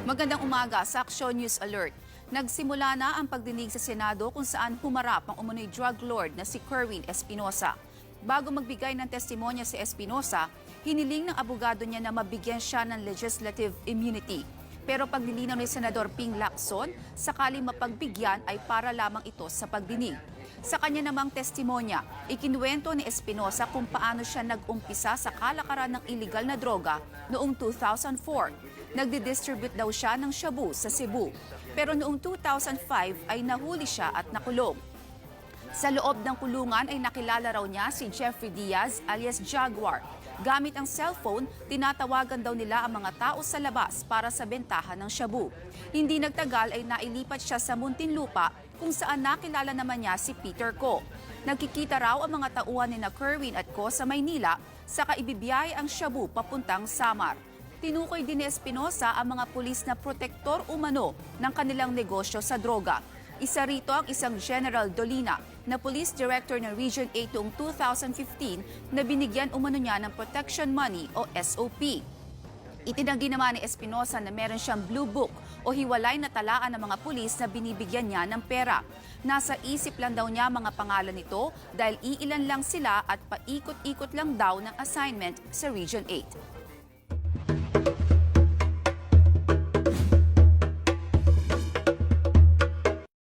Magandang umaga sa Action News Alert. Nagsimula na ang pagdinig sa Senado kung saan humarap ang umunoy drug lord na si Kerwin Espinosa. Bago magbigay ng testimonya si Espinosa, hiniling ng abogado niya na mabigyan siya ng legislative immunity. Pero pag nilinaw ni Senador Ping Lacson, sakaling mapagbigyan ay para lamang ito sa pagdinig. Sa kanya namang testimonya, ikinuwento ni Espinosa kung paano siya nag-umpisa sa kalakaran ng illegal na droga noong 2004. Nagdi-distribute daw siya ng shabu sa Cebu. Pero noong 2005 ay nahuli siya at nakulong. Sa loob ng kulungan ay nakilala raw niya si Jeffrey Diaz alias Jaguar. Gamit ang cellphone, tinatawagan daw nila ang mga tao sa labas para sa bentahan ng shabu. Hindi nagtagal ay nailipat siya sa Muntinlupa kung saan nakilala naman niya si Peter Ko. Nagkikita raw ang mga tauhan ni na Kerwin at Ko sa Maynila saka ibibiyay ang shabu papuntang Samar. Tinukoy din ni Espinosa ang mga pulis na protektor umano ng kanilang negosyo sa droga. Isa rito ang isang General Dolina na Police Director ng Region 8 noong 2015 na binigyan umano niya ng Protection Money o SOP. Itinanggi naman ni Espinosa na meron siyang blue book o hiwalay na talaan ng mga pulis na binibigyan niya ng pera. Nasa isip lang daw niya mga pangalan nito dahil iilan lang sila at paikot-ikot lang daw ng assignment sa Region 8.